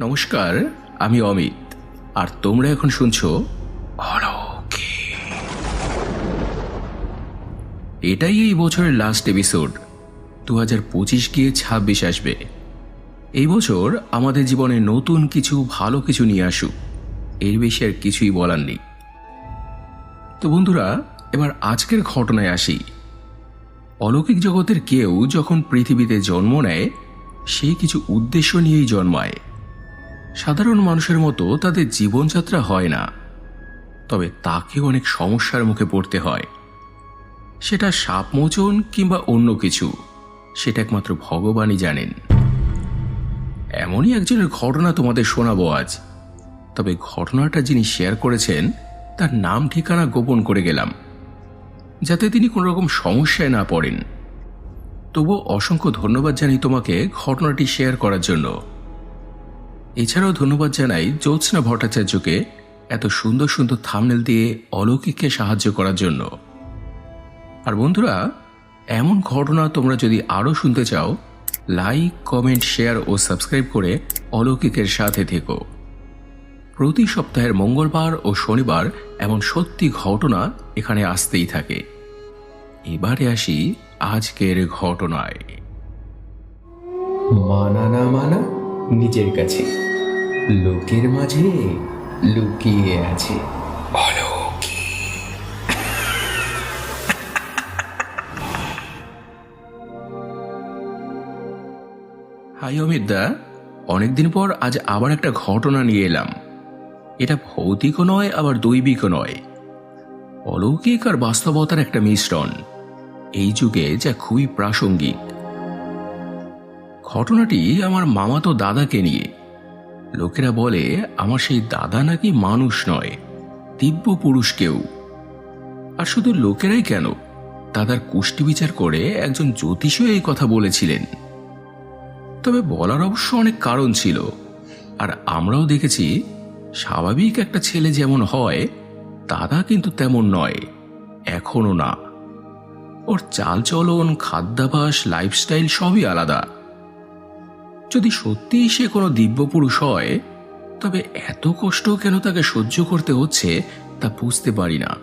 নমস্কার, আমি অমিত। আর তোমরা এখন শুনছো অলৌকিক। এটাই এই বছরের লাস্ট এপিসোড দু হাজার পঁচিশ গিয়ে ছাব্বিশ আসবে। এই বছর আমাদের জীবনে নতুন কিছু, ভালো কিছু নিয়ে আসুক। এর বেশি আর কিছুই বলার নেই। তো বন্ধুরা, এবার আজকের ঘটনায় আসি। অলৌকিক জগতের কেউ যখন পৃথিবীতে জন্ম নেয়, সে কিছু উদ্দেশ্য নিয়েই জন্মায়। সাধারণ মানুষের মতো তাদের জীবনযাত্রা হয় না। তবে তাকে অনেক সমস্যার মুখে পড়তে হয়। সেটা সাপমোচন কিংবা অন্য কিছু, সেটা একমাত্র ভগবানই জানেন। এমনই একজনের ঘটনা তোমাদের শোনাবো আজ। তবে ঘটনাটা যিনি শেয়ার করেছেন, তার নাম ঠিকানা গোপন করে গেলাম, যাতে তিনি কোনো রকম সমস্যায় না পড়েন। তবু অসংখ্য ধন্যবাদ জানি তোমাকে ঘটনাটি শেয়ার করার জন্য। এছাড়াও ধন্যবাদ জানাই জ্যোৎস্না ভট্টাচার্যকে এত সুন্দর সুন্দর থামনেল দিয়ে অলৌকিককে সাহায্য করার জন্য। আর বন্ধুরা, এমন ঘটনা তোমরা যদি আরও শুনতে চাও লাইক কমেন্ট শেয়ার ও সাবস্ক্রাইব করে অলৌকিকের সাথে থেকো। প্রতি সপ্তাহের মঙ্গলবার ও শনিবার এমন সত্যি ঘটনা এখানে আসতেই থাকে। এবারে আসি আজকের ঘটনায়। মানা না মানা। নিজের কাছে। লোকের মাঝে লুকিয়ে আছে। হাই অমিত দা, অনেকদিন পর আজ আবার একটা ঘটনা নিয়ে এলাম। এটা ভৌতিকও নয়, আবার দৈবিকও নয়। অলৌকিক আর বাস্তবতার একটা মিশ্রণ। এই যুগে যা খুবই প্রাসঙ্গিক। ঘটনাটি আমার মামাতো দাদাকে নিয়ে। লোকেরা বলে, আমার সেই দাদা নাকি মানুষ নয়, দিব্য পুরুষ কেউ। আর শুধু লোকেরাই কেন, দাদার কুষ্টি বিচার করে একজন জ্যোতিষও এই কথা বলেছিলেন। তবে বলার অবশ্য অনেক কারণ ছিল, আর আমরাও দেখেছি, স্বাভাবিক একটা ছেলে যেমন হয়, দাদা কিন্তু তেমন নয় এখনও না। ওর চালচলন খাদ্যাভাস লাইফস্টাইল সবই আলাদা। যদি সত্যিই সে কোনো দিব্য পুরুষ হয়, তবে এত কষ্ট কেন তাকে সহ্য করতে হচ্ছে তা বুঝতে পারি না।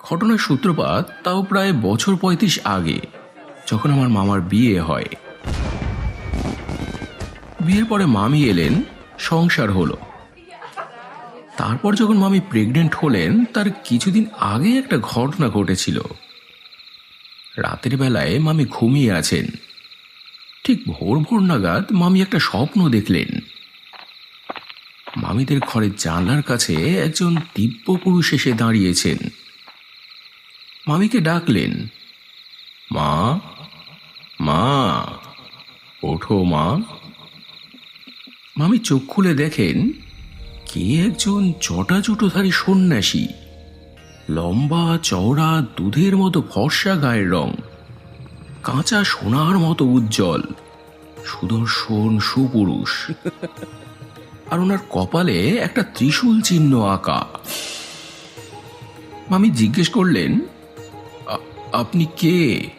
ঘটনার সূত্রপাত তাও প্রায় বছর পঁয়ত্রিশ আগে, যখন আমার মামার বিয়ে হয়। বিয়ের পরে মামি এলেন, সংসার হলো। তারপর যখন মামি প্রেগনেন্ট হলেন, তার কিছুদিন আগে একটা ঘটনা ঘটেছিল। রাতের বেলায় মামি ঘুমিয়ে আছেন। ঠিক ভোর ভোর নাগাদ মামি একটা স্বপ্ন দেখলেন। মামিদের ঘরের জানলার কাছে একজন দিব্য পুরুষ এসে দাঁড়িয়েছেন। মামিকে ডাকলেন, মা মা, ওঠো মা। মামি চোখ খুলে দেখেন, কে একজন জটাজুটোধারী সন্ন্যাসী। লম্বা চওড়া দুধের মতো ফর্সা গায়ের রং, কাঁচা সোনার মতো উজ্জ্বল, সুদর্শন সুপুরুষ। আর ওনার কপালে একটা ত্রিশূল চিহ্ন আঁকা। মামি জিজ্ঞেস করলেন আপনি কে?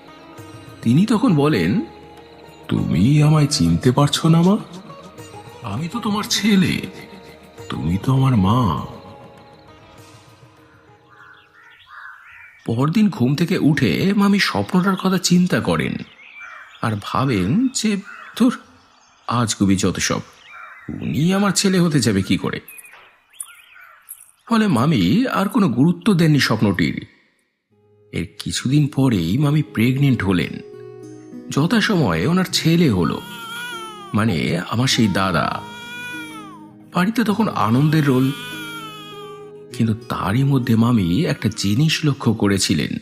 তিনি তখন বলেন, তুমি আমায় চিনতে পারছ না মা। আমি তো তোমার ছেলে। তুমি তো আমার মা। পরদিন ঘুম থেকে উঠে মামি স্বপ্নটার কথা চিন্তা করেন আর ভাবেন যে, ধুর কবি যত সব। উনি আমার ছেলে হতে যাবে কি করে? ফলে মামি আর কোনো গুরুত্ব দেননি স্বপ্নটির। এর কিছুদিন পরেই মামি প্রেগনেন্ট হলেন। যথাসময়ে ওনার ছেলে হলো। মানে আমার সেই দাদা। বাড়িতে তখন আনন্দের রোল কিন্তু তারই মধ্যে মামি একটা জিনিস লক্ষ্য করেছিলেন।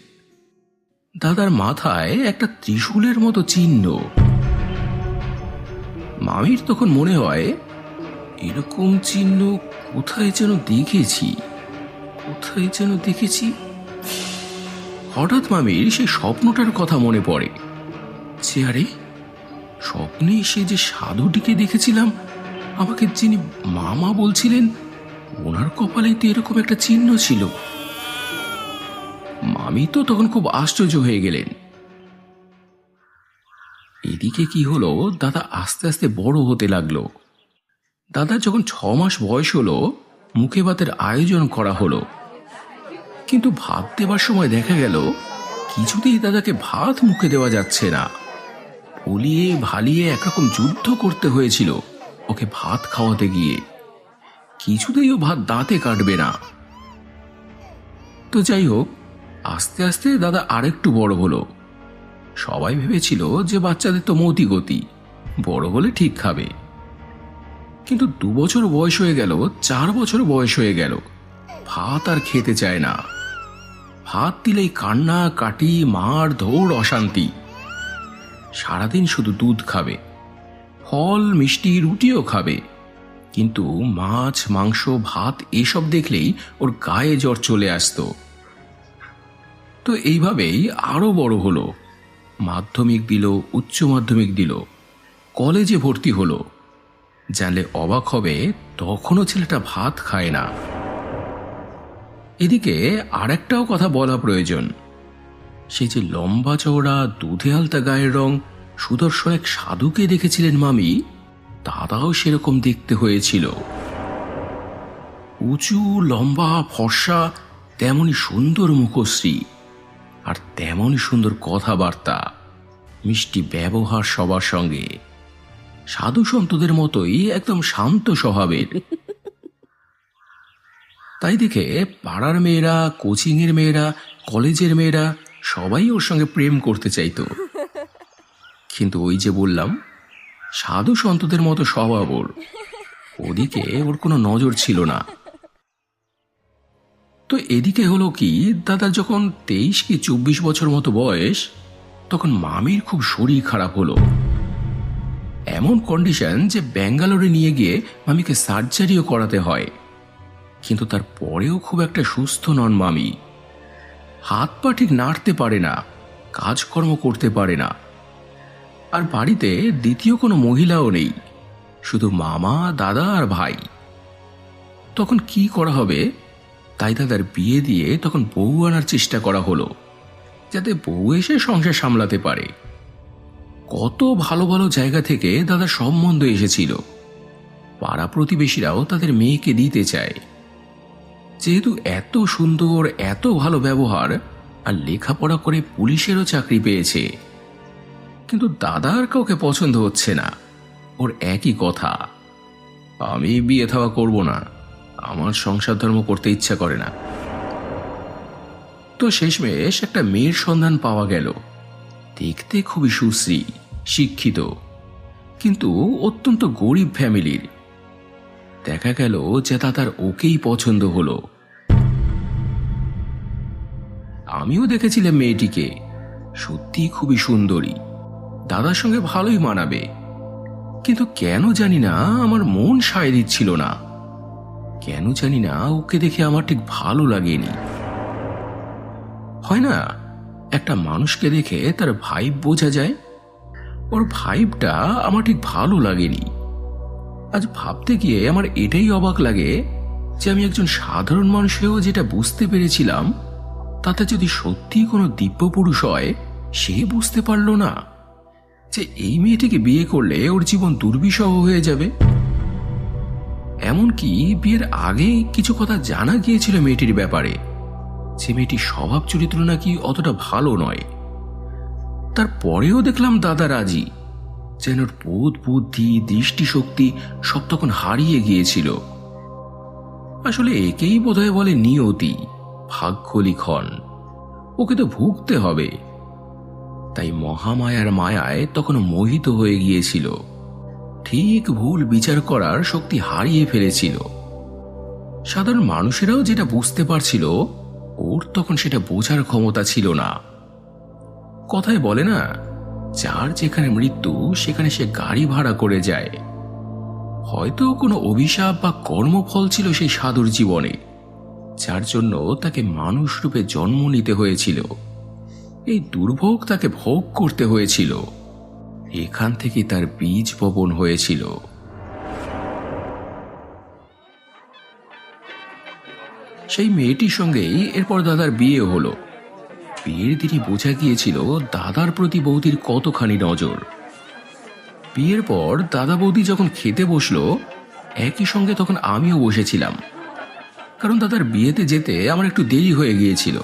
দাদার মাথায় একটা ত্রিশূলের মতো চিহ্ন। মামির তখন মনে হয়, এরকম চিহ্ন কোথায় যেন দেখেছি, কোথায় যেন দেখেছি? হঠাৎ মামির সেই স্বপ্নটার কথা মনে পড়ে। যে আরে স্বপ্নে সে যে সাধুটিকে দেখেছিলাম, আমাকে যিনি মামা বলছিলেন ওনার কপালে তো এরকম একটা চিহ্ন ছিল। মামি তো তখন খুব আশ্চর্য হয়ে গেলেন। এদিকে কি হলো? দাদা আস্তে আস্তে বড় হতে লাগল। দাদা যখন ছ মাস বয়স হলো, মুখে ভাতের আয়োজন করা হলো। কিন্তু ভাত দেবার সময় দেখা গেল, কিছুতেই দাদাকে ভাত মুখে দেওয়া যাচ্ছে না। ভুলিয়ে ভালিয়ে একরকম যুদ্ধ করতে হয়েছিল, ওকে ভাত খাওয়াতে গিয়ে। কিছুতেই ও ভাত দাঁতে কাটবে না। তো যাই হোক, আস্তে আস্তে দাদা আরেকটু বড় হলো। সবাই ভেবেছিল যে বাচ্চাদের তো মতি গতি, বড় হলে ঠিক খাবে। কিন্তু দু বছর বয়স হয়ে গেল, চার বছর বয়স হয়ে গেল। ভাত আর খেতে চায় না। ভাত দিলেই কান্না, কাটি, মার ধৌড় অশান্তি। সারাদিন শুধু দুধ খাবে। ফল, মিষ্টি, রুটিও খাবে। কিন্তু মাছ, মাংস, ভাত এসব দেখলেই ওর গায়ে জ্বর চলে আসতো। তো এইভাবেই আরও বড় হলো, মাধ্যমিক দিল, উচ্চ মাধ্যমিক দিল, কলেজে ভর্তি হলো। জানলে অবাক হবে, তখনও ছেলেটা ভাত খায় না। এদিকে আরেকটাও কথা বলা প্রয়োজন, সে যে লম্বা চওড়া দুধে আলতা গায়ের রং সুদর্শন এক সাধুকে দেখেছিলেন মামি দাদাও সেরকম দেখতে হয়েছিল। উঁচু, লম্বা, ফর্সা, তেমনই সুন্দর মুখশ্রী আর তেমনই সুন্দর কথাবার্তা, মিষ্টি ব্যবহার সবার সঙ্গে। সাধু সন্তদের মতোই একদম শান্ত স্বভাবের। তাই দেখে পাড়ার মেয়েরা, কোচিংয়ের মেয়েরা, কলেজের মেয়েরা সবাই ওর সঙ্গে প্রেম করতে চাইতো। কিন্তু ওই যে বললাম সাধু সন্তদের মতো স্বভাব ওর। ওদিকে ওর কোনো নজর ছিল না। তো এদিকে হলো কি, দাদার যখন তেইশ কি চব্বিশ বছর মতো বয়স, তখন মামির খুব শরীর খারাপ হলো। এমন কন্ডিশন যে ব্যাঙ্গালোরে নিয়ে গিয়ে মামিকে সার্জারিও করাতে হয়। কিন্তু তার পরেও খুব একটা সুস্থ নন মামি। হাত পা ঠিক নাড়তে পারে না, কাজকর্ম করতে পারে না। আর বাড়িতে দ্বিতীয় কোনো মহিলাও নেই, শুধু মামা, দাদা আর ভাই। তখন কি করা হবে? তাই দাদার বিয়ে দিয়ে তখন বউ আনার চেষ্টা করা হলো, যাতে বউ এসে সংসার সামলাতে পারে। কত ভালো ভালো জায়গা থেকে দাদার সম্বন্ধ এসেছিল। পাড়া প্রতিবেশীরাও তাদের মেয়েকে দিতে চায়। যেহেতু এত সুন্দর, এত ভালো ব্যবহার, আর লেখাপড়া করে পুলিশেরও চাকরি পেয়েছে। কিন্তু দাদার কাউকে পছন্দ হচ্ছে না। ওর একই কথা। আমি বিয়ে থাওয়া করব না। আমার সংসার ধর্ম করতে ইচ্ছা করে না। তো শেষমেশ একটা মেয়ের সন্ধান পাওয়া গেল। দেখতে খুবই সুশ্রী, শিক্ষিত। কিন্তু অত্যন্ত গরিব ফ্যামিলির। দেখা গেল যে দাদার ওকেই পছন্দ হলো। আমিও দেখেছিলাম মেয়েটিকে। সত্যি খুবই সুন্দরী। দাদার সঙ্গে ভালোই মানাবে। কিন্তু কেন জানি না আমার মন সায় দিচ্ছিল না। কেন জানি না ওকে দেখে আমার ঠিক ভালো লাগেনি। হয় না, একটা মানুষকে দেখে তার ভাইব বোঝা যায়? ওর ভাইবটা আমার ঠিক ভালো লাগেনি। আজ ভাবতে গিয়ে আমার এটাই অবাক লাগে যে আমি একজন সাধারণ মানুষেও যেটা বুঝতে পেরেছিলাম, তাতে যদি সত্যি কোনো দিব্য পুরুষ হয়, সে বুঝতে পারল না। যে এই মেয়েটিকে বিয়ে করলে ওর জীবন দুর্বিষহ হয়ে যাবে? এমনকি বিয়ের আগে কিছু কথা জানা গিয়েছিল মেয়েটির ব্যাপারে। যে মেয়েটির স্বভাব চরিত্র নাকি অতটা ভালো নয়। তারপরেও দেখলাম দাদা রাজি, যেন ওর বোধ বুদ্ধি, দৃষ্টিশক্তি সব তখন হারিয়ে গিয়েছিল। আসলে একেই বোধহয় বলে নিয়তি ভাগ্য লিখন ওকে তো ভুগতে হবে। তাই মহামায়ার মায়ায় তখন মোহিত হয়ে গিয়েছিল। ঠিক ভুল বিচার করার শক্তি হারিয়ে ফেলেছিল। সাধারণ মানুষেরাও যেটা বুঝতে পারছিল, ওর তখন সেটা বোঝার ক্ষমতা ছিল না। কথায় বলে না, যার যেখানে মৃত্যু, সেখানে সে গাড়ি ভাড়া করে যায়। হয়তো কোনো অভিশাপ বা কর্মফল ছিল সেই সাধুর জীবনে, যার জন্য তাকে মানুষ রূপে জন্ম নিতে হয়েছিল। এই দুর্ভোগ তাকে ভোগ করতে হয়েছিল। এখান থেকে তার বীজ বপন হয়েছিল। সেই মেয়েটির সঙ্গেই এরপর দাদার বিয়ে হলো। বিয়ের দিনই বোঝা গিয়েছিল দাদার প্রতি বৌদির কতখানি নজর। বিয়ের পর দাদা বৌদি যখন খেতে বসল, একই সঙ্গে তখন আমিও বসেছিলাম। কারণ দাদার বিয়েতে যেতে আমার একটু দেরি হয়ে গিয়েছিল।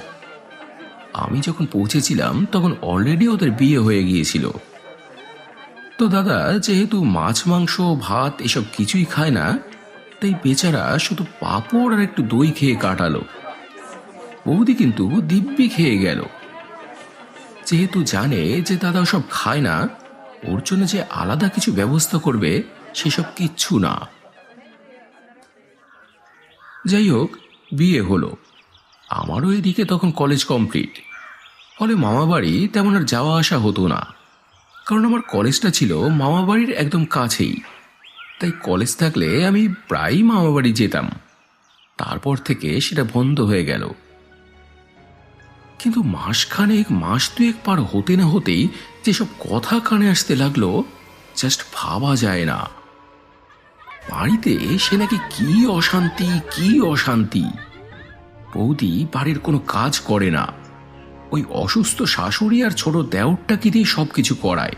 আমি যখন পৌঁছেছিলাম, তখন অলরেডি ওদের বিয়ে হয়ে গিয়েছিল। তো দাদা, যেহেতু মাছ, মাংস, ভাত এসব কিছুই খায় না, তাই বেচারা শুধু পাঁপড় আর একটু দই খেয়ে কাটালো। বৌদি কিন্তু দিব্যি খেয়ে গেল। যেহেতু জানে যে দাদা সব খায় না, ওর জন্য যে আলাদা কিছু ব্যবস্থা করবে, সেসব কিচ্ছু না। যাই হোক, বিয়ে হলো। আমারও এদিকে তখন কলেজ কমপ্লিট ফলে মামাবাড়ি তেমন আর যাওয়া আসা হতো না। কারণ আমার কলেজটা ছিল মামাবাড়ির একদম কাছেই। তাই কলেজ থাকলে আমি প্রায়ই মামাবাড়ি যেতাম। তারপর থেকে সেটা বন্ধ হয়ে গেল। কিন্তু মাসখানেক, মাস দুয়েক পার হতে না হতেই যেসব কথা কানে আসতে লাগল জাস্ট ভাবা যায় না। বাড়িতে সে নাকি কি অশান্তি কি অশান্তি? বৌদি বাড়ির কোনো কাজ করে না। ওই অসুস্থ শাশুড়ি আর ছোট দেওরটাকে দিয়ে সব কিছু করায়।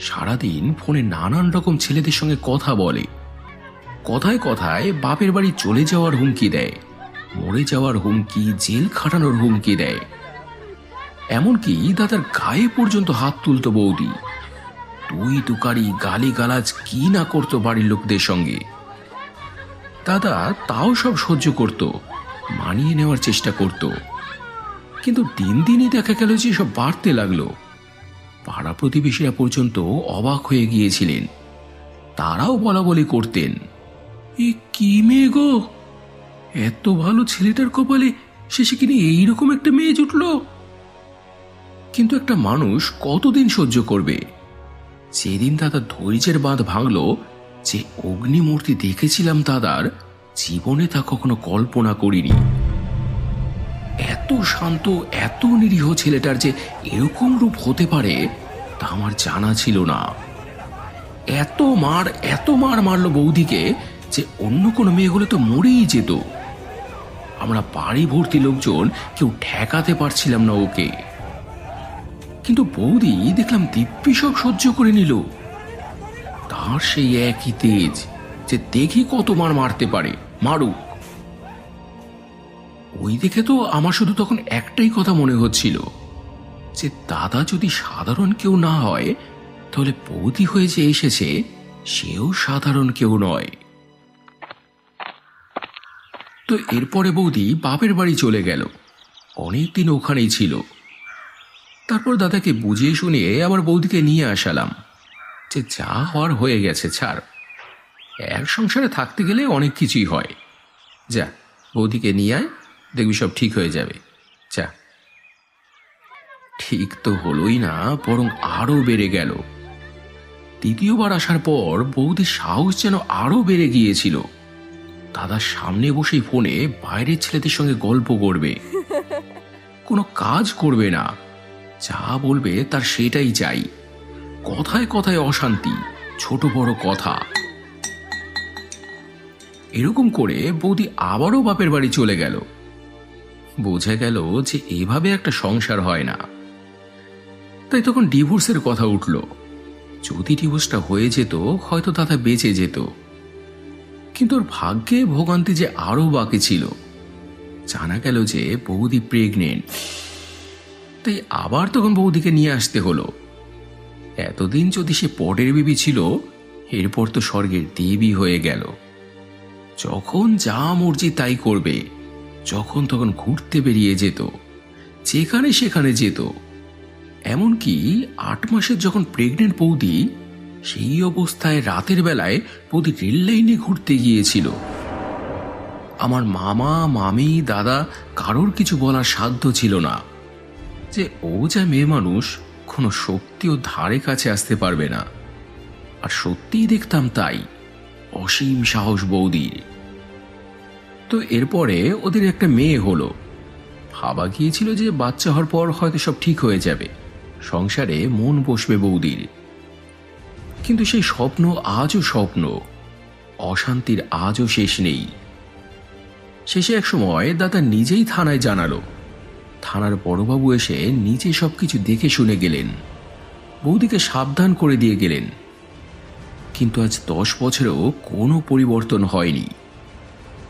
সারাদিন ফোনে নানান রকম ছেলেদের সঙ্গে কথা বলে। কথায় কথায় বাপের বাড়ি চলে যাওয়ার হুমকি দেয়, মরে যাওয়ার হুমকি, জেল খাটানোর হুমকি দেয়। এমনকি দাদার গায়ে পর্যন্ত হাত তুলতো বৌদি। তুই তুকারি গালি গালাজ কি না করতো বাড়ির লোকদের সঙ্গে। দাদা তাও সব সহ্য করত, মানিয়ে নেওয়ার চেষ্টা করত। কিন্তু দিন দিনই দেখা গেল যে সব বাড়তে লাগল। পাড়া প্রতিবেশীরা পর্যন্ত অবাক হয়ে গিয়েছিলেন। তারাও বলা বলি করতেন, এ কি মেয়ে গো? এত ভালো ছেলেটার কপালে শেষে কিনে এইরকম একটা মেয়ে জুটলো? কিন্তু একটা মানুষ কতদিন সহ্য করবে? যেদিন দাদা ধৈর্যের বাঁধ ভাঙল যে অগ্নিমূর্তি দেখেছিলাম দাদার জীবনে তা কখনো কল্পনা করিনি। এত শান্ত, এত নিরীহ ছেলেটার যে এরকম রূপ হতে পারে, তা আমার জানা ছিল না। এত মার এত মার মারলো বৌদিকে যে অন্য কোনো মেয়ে হলে তো মরেই যেত। আমরা বাড়ি ভর্তি লোকজন, কেউ ঠেকাতে পারছিলাম না ওকে। কিন্তু বৌদি দেখলাম দিব্যি সব সহ্য করে নিল। তার সেই একই তেজ যে দেখি কত মার মারতে পারে। মারুক। ওই দেখে তো আমার শুধু তখন একটাই কথা মনে হচ্ছিল, যে দাদা যদি সাধারণ কেউ না হয়, তাহলে বৌদি হয়ে যে এসেছে, সেও সাধারণ কেউ নয়। তো এরপরে বৌদি বাপের বাড়ি চলে গেল। অনেকদিন ওখানেই ছিল। তারপর দাদাকে বুঝিয়ে শুনিয়ে আমার বৌদিকে নিয়ে আসালাম, যে যা হওয়ার হয়ে গেছে, ছাড়। এক সংসারে থাকতে গেলে অনেক কিছুই হয়। যা, বৌদিকে নিয়ে আয়। দেখবি সব ঠিক হয়ে যাবে। যা। ঠিক তো হলোই না, বরং আরও বেড়ে গেল। দ্বিতীয়বার আসার পর বৌদির সাহস যেন আরও বেড়ে গিয়েছিল। দাদার সামনে বসেই ফোনে বাইরের ছেলেদের সঙ্গে গল্প করবে। কোনো কাজ করবে না। যা বলবে তার সেটাই চাই। কথায় কথায় অশান্তি, ছোট বড় কথা। এরকম করে বৌদি আবারও বাপের বাড়ি চলে গেল। বোঝা গেল যে এভাবে একটা সংসার হয় না। তাই তখন ডিভোর্সের কথা উঠল। যদি ডিভোর্সটা হয়ে যেত, হয়তো দাদা বেঁচে যেত। কিন্তু ওর ভাগ্যে ভোগান্তি যে আরও বাকি ছিল। জানা গেল যে বৌদি প্রেগনেন্ট তাই আবার তখন বৌদিকে নিয়ে আসতে হলো। এতদিন যদি সে পটের বিবি ছিল, এরপর তো স্বর্গের দেবী হয়ে গেল। যখন যা মর্জি তাই করবে। যখন তখন ঘুরতে বেরিয়ে যেত, যেখানে সেখানে যেত। এমনকি আট মাসের যখন প্রেগনেন্ট বৌদি, সেই অবস্থায় রাতের বেলায় বৌদি রেল লাইনে ঘুরতে গিয়েছিল। আমার মামা, মামি, দাদা কারোর কিছু বলার সাধ্য ছিল না যে ও যা মেয়ে মানুষ, কোনো শক্তি ও ধারে কাছে আসতে পারবে না। আর সত্যিই দেখতাম তাই, অসীম সাহস বৌদির। তো এরপরে ওদের একটা মেয়ে হলো। ভাবা গিয়েছিল যে বাচ্চা হওয়ার পর হয়তো সব ঠিক হয়ে যাবে। সংসারে মন বসবে বৌদির। কিন্তু সেই স্বপ্ন আজও স্বপ্ন। অশান্তির আজও শেষ নেই। শেষে এক সময় দাদা নিজেই থানায় জানালো। থানার বড়বাবু এসে নিজে সবকিছু দেখে শুনে গেলেন। বৌদিকে সাবধান করে দিয়ে গেলেন। কিন্তু আজ দশ বছরেও কোনো পরিবর্তন হয়নি।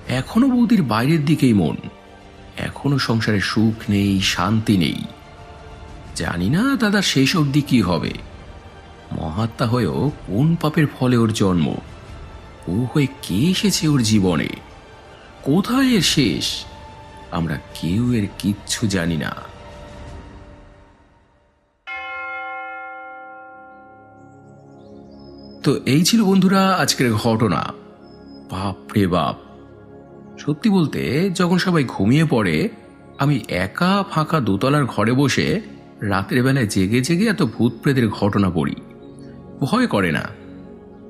এখনও বৌদির বাইরের দিকেই মন। এখনও সংসারে সুখ নেই, শান্তি নেই। জানি না দাদা শেষ অবধি কি হবে। মহাত্মা হয়েও কোন পাপের ফলে ওর জন্ম? ও হয়ে কে এসেছে ওর জীবনে? কোথায় এর শেষ? আমরা কেউ এর কিচ্ছু জানি না। তো এই ছিল বন্ধুরা আজকের ঘটনা। বাপ রে বাপ। সত্যি বলতে, যখন সবাই ঘুমিয়ে পড়ে, আমি একা ফাঁকা দোতলার ঘরে বসে রাতের বেলায় জেগে জেগে এত ভূত প্রেতের ঘটনা পড়ি। ভয় করে না।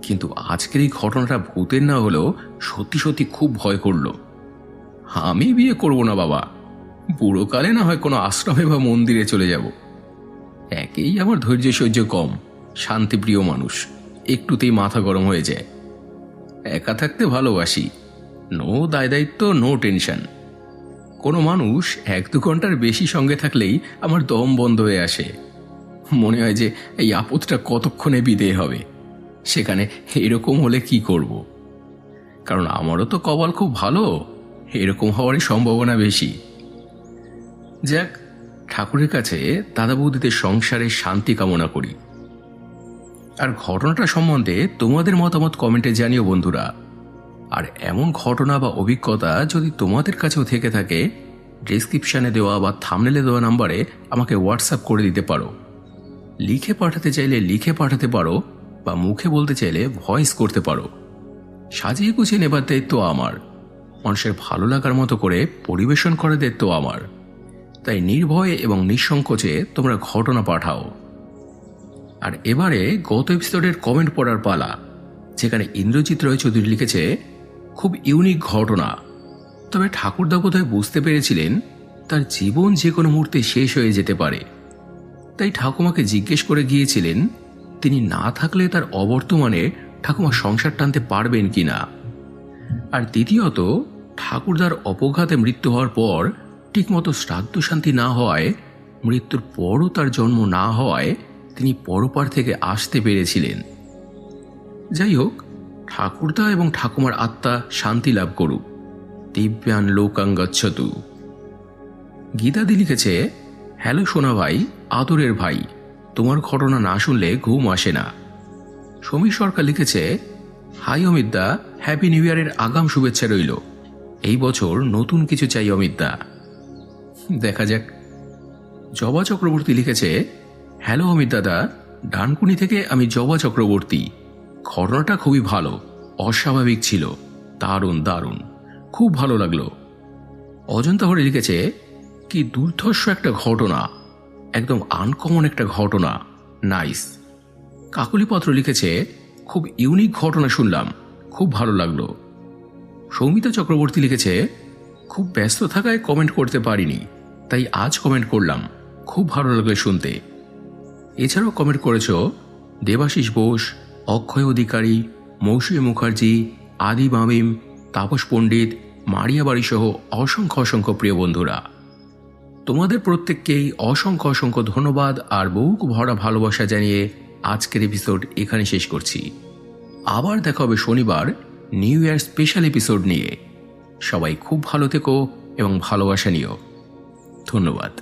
কিন্তু আজকের এই ঘটনাটা ভূতের না হলেও সত্যি সত্যি খুব ভয় করল। আমি বিয়ে করব না, বাবা। বুড়োকালে না হয় কোনো আশ্রমে বা মন্দিরে চলে যাব। একেই আমার ধৈর্য সহ্য কম, শান্তিপ্রিয় মানুষ। একটুতেই মাথা গরম হয়ে যায়। একা থাকতে ভালোবাসি। নো দায় দায়িত্ব নো টেনশন কোনো মানুষ এক দু ঘণ্টার বেশি সঙ্গে থাকলেই আমার দম বন্ধ হয়ে আসে। মনে হয় যে এই আপদটা কতক্ষণে বিদেয় হবে। সেখানে এরকম হলে কি করব। কারণ আমারও তো কপাল খুব ভালো, এরকম হওয়ারই সম্ভাবনা বেশি। যাক, ঠাকুরের কাছে দাদা বৌদিদের সংসারে শান্তি কামনা করি। আর ঘটনাটা সম্বন্ধে তোমাদের মতামত কমেন্টে জানিও বন্ধুরা। আর এমন ঘটনা বা অভিজ্ঞতা যদি তোমাদের কাছেও থেকে থাকে ডিসক্রিপশানে দেওয়া বা থামনেলে দেওয়া নাম্বারে আমাকে হোয়াটসঅ্যাপ করে দিতে পারো। লিখে পাঠাতে চাইলে লিখে পাঠাতে পারো বা মুখে বলতে চাইলে ভয়েস করতে পারো। সাজিয়ে গুছিয়ে নেবার দায়িত্ব আমার। মানুষের ভালো লাগার মতো করে পরিবেশন করার দায়িত্ব আমার। তাই নির্ভয়ে এবং নিঃসংকোচে তোমরা ঘটনা পাঠাও। আর এবারে গত এপিসোডের কমেন্ট পড়ার পালা, যেখানে ইন্দ্রজিৎ রয় চৌধুরী লিখেছে খুব ইউনিক ঘটনা। তবে ঠাকুরদা বোধহয় বুঝতে পেরেছিলেন, তার জীবন যে কোনো মুহূর্তে শেষ হয়ে যেতে পারে। তাই ঠাকুমাকে জিজ্ঞেস করে গিয়েছিলেন, তিনি না থাকলে তার অবর্তমানে ঠাকুমা সংসার টানতে পারবেন কিনা? আর দ্বিতীয়ত, ঠাকুরদার অপঘাতে মৃত্যু হওয়ার পর, ঠিকমতো শ্রাদ্ধ শান্তি না হওয়ায়, মৃত্যুর পরও তার জন্ম না হওয়ায়, তিনি পরপার থেকে আসতে পেরেছিলেন। যাই হোক ঠাকুরদা এবং ঠাকুমার আত্মা শান্তি লাভ করুক। দিব্যান লোকাং গচ্ছতু গীতাদি লিখেছে, হ্যালো সোনা ভাই, আদরের ভাই, তোমার ঘটনা না শুনলে ঘুম আসে না। সমীর সরকার লিখেছে, হাই অমিতদা, হ্যাপি নিউ ইয়ারের আগাম শুভেচ্ছা রইল। এই বছর নতুন কিছু চাই অমিতদা। দেখা যাক। জবা চক্রবর্তী লিখেছে, হ্যালো অমিত দাদা ডানকুনি থেকে আমি জবা চক্রবর্তী। ঘটনাটা খুবই ভালো, অস্বাভাবিক ছিল, দারুণ দারুণ, খুব ভালো লাগল। অজন্তা হরে লিখেছে, কি দুর্ধর্ষ একটা ঘটনা, একদম আনকমন একটা ঘটনা নাইস কাকলিপত্র লিখেছে, খুব ইউনিক ঘটনা শুনলাম, খুব ভালো লাগল. সৌমিতা চক্রবর্তী লিখেছে, খুব ব্যস্ত থাকায় কমেন্ট করতে পারিনি, তাই আজ কমেন্ট করলাম, খুব ভালো লাগল শুনতে। এছাড়াও কমেন্ট করেছ, দেবাশিস বোস অক্ষয় অধিকারী, মৌসুমী মুখার্জি, আদি মামিম, তাপস পণ্ডিত, মারিয়া বাড়ি সহ অসংখ্য অসংখ্য প্রিয় বন্ধুরা। তোমাদের প্রত্যেককেই অসংখ্য অসংখ্য ধন্যবাদ আর বুক ভরা ভালোবাসা জানিয়ে আজকের এপিসোড এখানে শেষ করছি। আবার দেখা হবে শনিবার নিউ ইয়ার স্পেশাল এপিসোড নিয়ে। সবাই খুব ভালো থেকো এবং ভালোবাসা নিও। ধন্যবাদ।